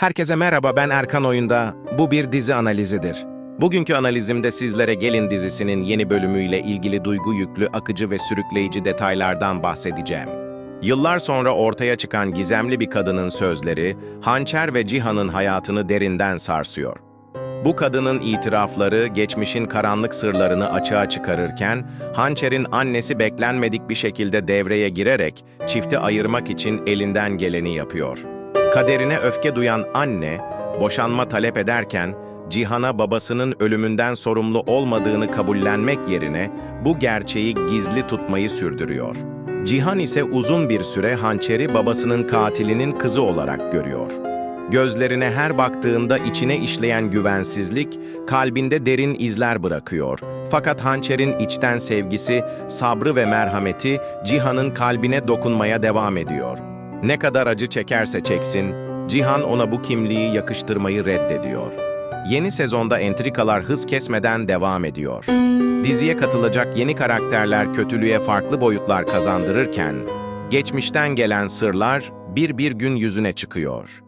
Herkese merhaba ben Erkan Oyunda. Bu bir dizi analizidir. Bugünkü analizimde sizlere Gelin dizisinin yeni bölümüyle ilgili duygu yüklü, akıcı ve sürükleyici detaylardan bahsedeceğim. Yıllar sonra ortaya çıkan gizemli bir kadının sözleri, Hançer ve Cihan'ın hayatını derinden sarsıyor. Bu kadının itirafları geçmişin karanlık sırlarını açığa çıkarırken, Hançer'in annesi beklenmedik bir şekilde devreye girerek çifti ayırmak için elinden geleni yapıyor. Kaderine öfke duyan anne, boşanma talep ederken, Cihan'a babasının ölümünden sorumlu olmadığını kabullenmek yerine bu gerçeği gizli tutmayı sürdürüyor. Cihan ise uzun bir süre Hançer'i babasının katilinin kızı olarak görüyor. Gözlerine her baktığında içine işleyen güvensizlik, kalbinde derin izler bırakıyor. Fakat Hançer'in içten sevgisi, sabrı ve merhameti Cihan'ın kalbine dokunmaya devam ediyor. Ne kadar acı çekerse çeksin, Cihan ona bu kimliği yakıştırmayı reddediyor. Yeni sezonda entrikalar hız kesmeden devam ediyor. Diziye katılacak yeni karakterler kötülüğe farklı boyutlar kazandırırken, geçmişten gelen sırlar bir bir gün yüzüne çıkıyor.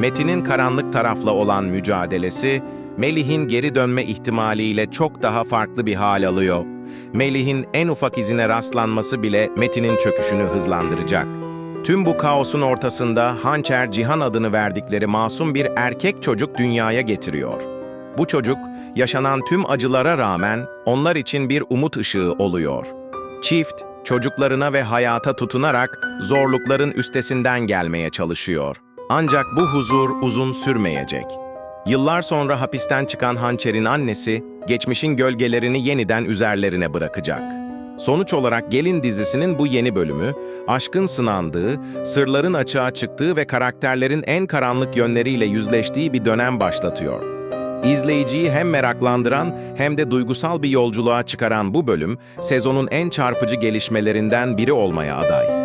Metin'in karanlık tarafla olan mücadelesi, Melih'in geri dönme ihtimaliyle çok daha farklı bir hal alıyor. Melih'in en ufak izine rastlanması bile Metin'in çöküşünü hızlandıracak. Tüm bu kaosun ortasında Hançer Cihan adını verdikleri masum bir erkek çocuk dünyaya getiriyor. Bu çocuk, yaşanan tüm acılara rağmen onlar için bir umut ışığı oluyor. Çift, çocuklarına ve hayata tutunarak zorlukların üstesinden gelmeye çalışıyor. Ancak bu huzur uzun sürmeyecek. Yıllar sonra hapisten çıkan Hançer'in annesi, geçmişin gölgelerini yeniden üzerlerine bırakacak. Sonuç olarak Gelin dizisinin bu yeni bölümü, aşkın sınandığı, sırların açığa çıktığı ve karakterlerin en karanlık yönleriyle yüzleştiği bir dönem başlatıyor. İzleyiciyi hem meraklandıran hem de duygusal bir yolculuğa çıkaran bu bölüm, sezonun en çarpıcı gelişmelerinden biri olmaya aday.